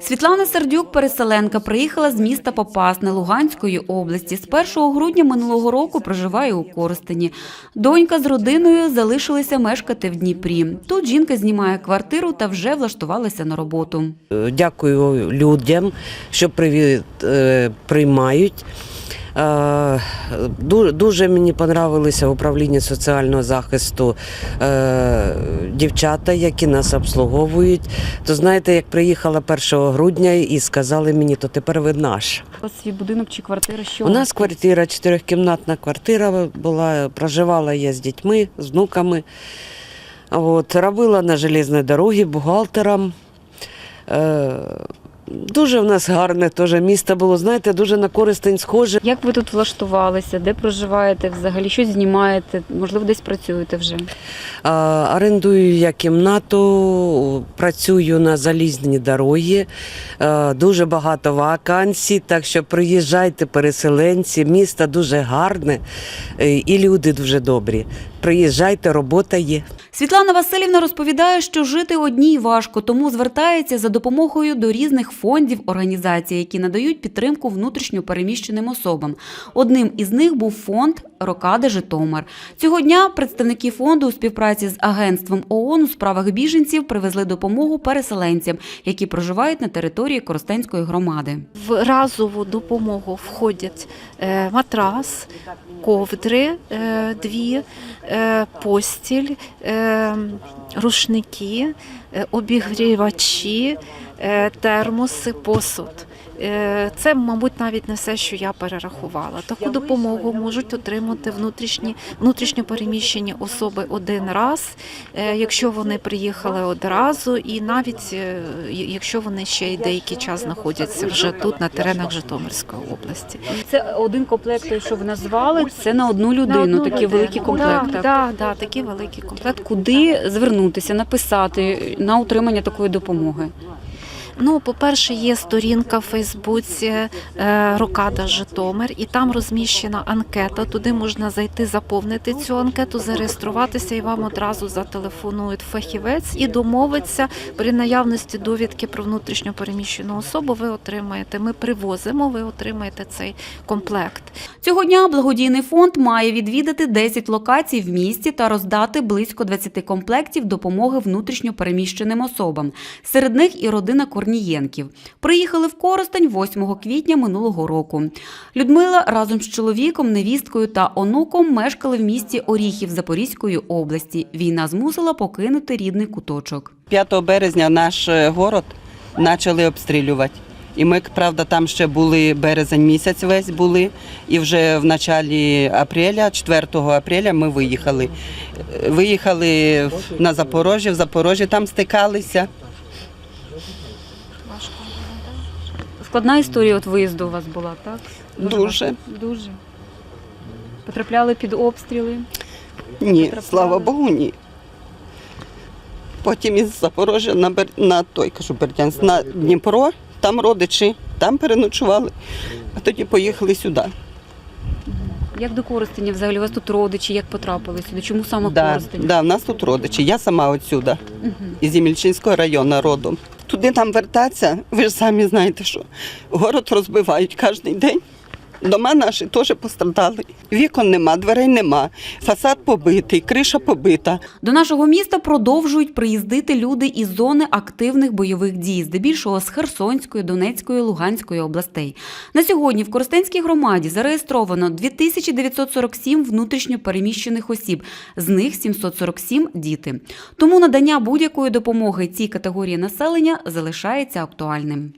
Світлана Сердюк, переселенка, приїхала з міста Попасне Луганської області. З 1 грудня минулого року проживає у Коростені. Донька з родиною залишилися мешкати в Дніпрі. Тут жінка знімає квартиру та вже влаштувалася на роботу. Дякую людям, що е, приймають. Е, Дуже мені понравилися управління соціального захисту е, дівчата, які нас обслуговують. То знаєте, як приїхала 1 грудня і сказали мені, то тепер ви наш. У вас свій будинок чи квартира? Що У нас квартира, чотирьохкімнатна квартира була, проживала я з дітьми, з внуками. От, робила на железній дорогі бухгалтером. Дуже в нас гарне теж місто було, знаєте, дуже на користень схоже. Як ви тут влаштувалися? Де проживаєте взагалі? Щось знімаєте? Можливо, десь працюєте вже? А, орендую я кімнату, працюю на залізній дорогі. Е, дуже багато вакансій, так що приїжджайте, переселенці. Місто дуже гарне і люди дуже добрі. Приїжджайте, робота є. Світлана Васильівна розповідає, що жити одній важко, тому звертається за допомогою до різних фондів організацій, які надають підтримку внутрішньо переміщеним особам. Одним із них був фонд Рокада Житомир. Цього дня представники фонду у співпраці з агентством ООН у справах біженців привезли допомогу переселенцям, які проживають на території Коростенської громади. В разову допомогу входять е, матрас, ковдри е, дві, постіль, е, рушники, е, обігрівачі, е, термоси, посуд. Е, Це, мабуть, навіть не все, що я перерахувала. Таку допомогу можуть отримати внутрішні внутрішньо переміщені особи один раз, е, якщо вони приїхали одразу, і навіть якщо вони ще й деякий час знаходяться вже тут, на теренах Житомирської області. Це один комплект, той, що ви назвали, це на одну людину. На одну Такі людину. великі комплекти. Так, да, да, такий великий комплект. Куди звернутися, написати на утримання такої допомоги? Ну, по-перше, є сторінка в Фейсбуці е, Рокада Житомир, і там розміщена анкета. Туди можна зайти, заповнити цю анкету, зареєструватися, і вам одразу зателефонують фахівець і домовиться при наявності довідки про внутрішньо переміщену особу. Ви отримаєте. Ми привозимо, ви отримаєте цей комплект. Цього дня благодійний фонд має відвідати 10 локацій в місті та роздати близько 20 комплектів допомоги внутрішньо переміщеним особам. Серед них і родина Корнієнків. Приїхали в Коростень 8 квітня минулого року. Людмила разом з чоловіком, невісткою та онуком мешкали в місті Оріхів Запорізької області. Війна змусила покинути рідний куточок. 5 березня наш е, город почали обстрілювати. І ми, правда, там ще були березень місяць весь були. І вже в началі апреля, 4 апреля, ми виїхали. Е, Виїхали на Запорожжя, в Запорожжі там стикалися. Складна історія от виїзду у вас була, так? Дуже. Дуже. Потрапляли під обстріли. Ні, Потрапляли. слава Богу, ні. Потім із Запорожжя на, Бер... на той, кажу, Бердянськ, на Дніпро, там родичі, там переночували, а тоді поїхали сюди. Як до Коростеня взагалі? У вас тут родичі, як потрапили сюди? Чому саме Да, Коростень? да, в нас тут родичі. Я сама отсюда, Мгм. із Ємільчинського району родом. Туди нам вертатися, ви ж самі знаєте, що город розбивають кожен день. Дома наші теж пострадали. Вікон нема, дверей нема, фасад побитий, криша побита. До нашого міста продовжують приїздити люди із зони активних бойових дій, здебільшого з Херсонської, Донецької, Луганської областей. На сьогодні в Коростенській громаді зареєстровано 2947 внутрішньо переміщених осіб, з них 747 – діти. Тому надання будь-якої допомоги цій категорії населення залишається актуальним.